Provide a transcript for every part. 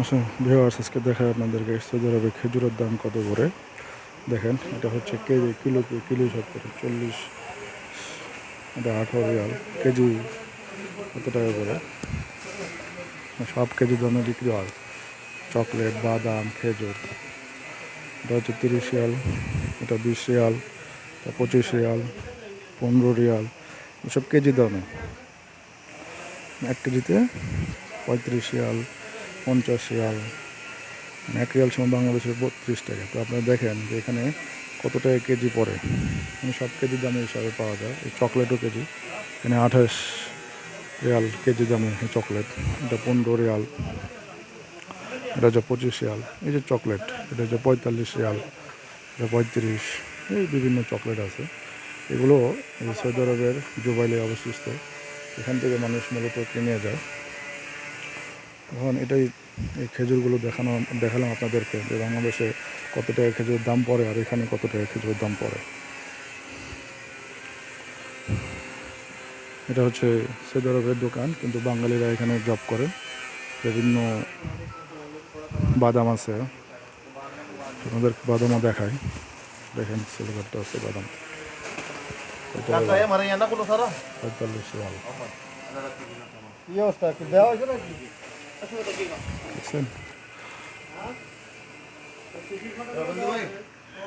আচ্ছা ভিওয়ার্স আজকে দেখায় আপনাদেরকে সৌদি আরবে খেজুরের দাম কত করে? দেখেন, এটা হচ্ছে কেজি, কিলো কিলো হিসাব করে চল্লিশ, এটা আঠারো রিয়াল, কেজি কত টাকা করে? সব কেজি দামে বিক্রি হয়। চকলেট, বাদাম, খেজুর, এটা হচ্ছে তিরিশ রিয়াল, এটা বিশ রিয়াল, এটা পঁচিশ রিয়াল, পনেরো রিয়াল, এসব কেজি দামে। এক কেজিতে পঁয়ত্রিশ রিয়াল পঞ্চাশ রিয়াল। মানে এক রিয়াল সময় বাংলাদেশের বত্রিশ টাকা। তো আপনারা দেখেন যে এখানে কত টাকা কেজি পড়ে। মানে সব কেজি দামে হিসাবে পাওয়া যায়। এই চকলেটও কেজি। এখানে আঠাশ রিয়াল কেজি দামে চকলেট। এটা পনেরো রিয়াল। এটা হচ্ছে পঁচিশ রিয়াল। এই যে চকলেট, এটা হচ্ছে পঁয়তাল্লিশ রিয়াল। এটা পঁয়ত্রিশ। এই বিভিন্ন চকলেট আছে। এগুলো সৌদি আরবের জুবাইলে অবস্থিত। এখান থেকে মানুষ মূলত কিনে যায়। এখন এটাই এই খেজুরগুলো দেখানো দেখালাম আপনাদেরকে যে বাংলাদেশে কত টাকা খেজুরের দাম পড়ে আর এখানে কত টাকা খেজুরের দাম পড়ে। এটা হচ্ছে সৌদি আরবের দোকান কিন্তু বাঙালিরা এখানে জব করে। বিভিন্ন বাদাম আছে। আপনাদের বাদামও দেখায় দেখেন সিলভারটা আছে বাদাম। পঁয়তাল্লিশ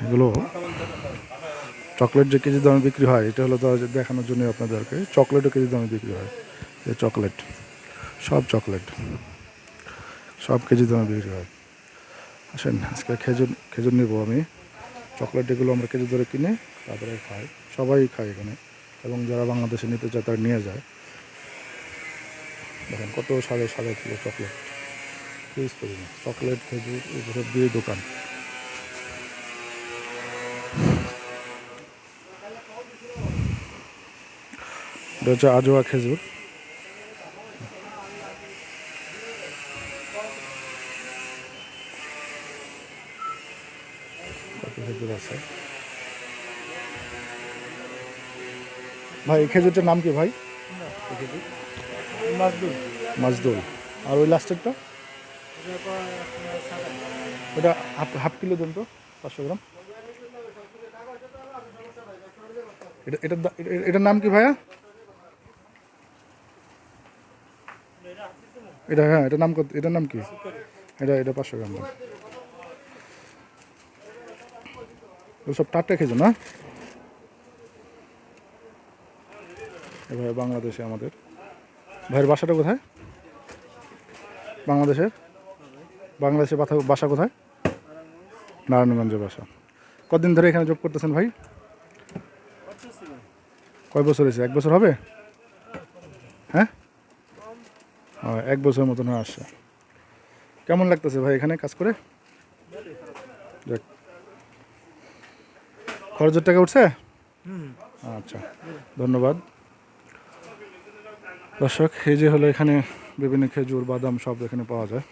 এগুলো চকলেট যে কেজি দামে বিক্রি হয়, এটা হলো দেখানোর জন্য আপনাদেরকে। চকলেটও কেজি দামে বিক্রি হয়, যে চকলেট। সব চকলেট। সব কেজি দামে বিক্রি হয়। আসেন, আজকে খেজুর খেজুর নেব আমি। চকলেট এগুলো আমরা কেজি ধরে কিনে তারপরে খাই। সবাই খায় এখানে। এবং যারা বাংলাদেশে নিতে চায়, তারা নিয়ে যায়। দেখেন কত সাড়ে সাড়ে কিলো চকলেট। ফিউজ করি না। চকলেট খেজুর এগুলো সব দিয়ে দোকান। হচ্ছে আজোয়া খেজুর। ভাই খেজুরটার নাম কি ভাই? খেজুর। মাজদুল। আর ওই লাস্টেরটা ওটা হাফ হাফ কিলো দেন তো পাঁচশো গ্রাম। এটা এটা- এটার নাম কি ভাইয়া? এটা হ্যাঁ এটার নাম এটার নাম কি? এটা এটা পাঁচশো গ্রাম সব টাটকা খেয়েছো না? এভাবে বাংলাদেশে আমাদের ভাইয়ের বাসাটা কোথায়? বাংলাদেশের? বাংলাদেশের বাসা বাসা কোথায়? নারায়ণগঞ্জের বাসা। কদিন ধরে এখানে জব করতেছেন ভাই? কয় বছর হয়েছে? এক বছর হবে? হ্যাঁ? এক বছরের মতন হয়ে আসছে। কেমন লাগতেছে ভাই এখানে কাজ করে? যাক। খরচের টাকা উঠছে? আচ্ছা ধন্যবাদ। দর্শক এই যে হলো এখানে বিভিন্ন খেজুর বাদাম সব এখানে পাওয়া যায়।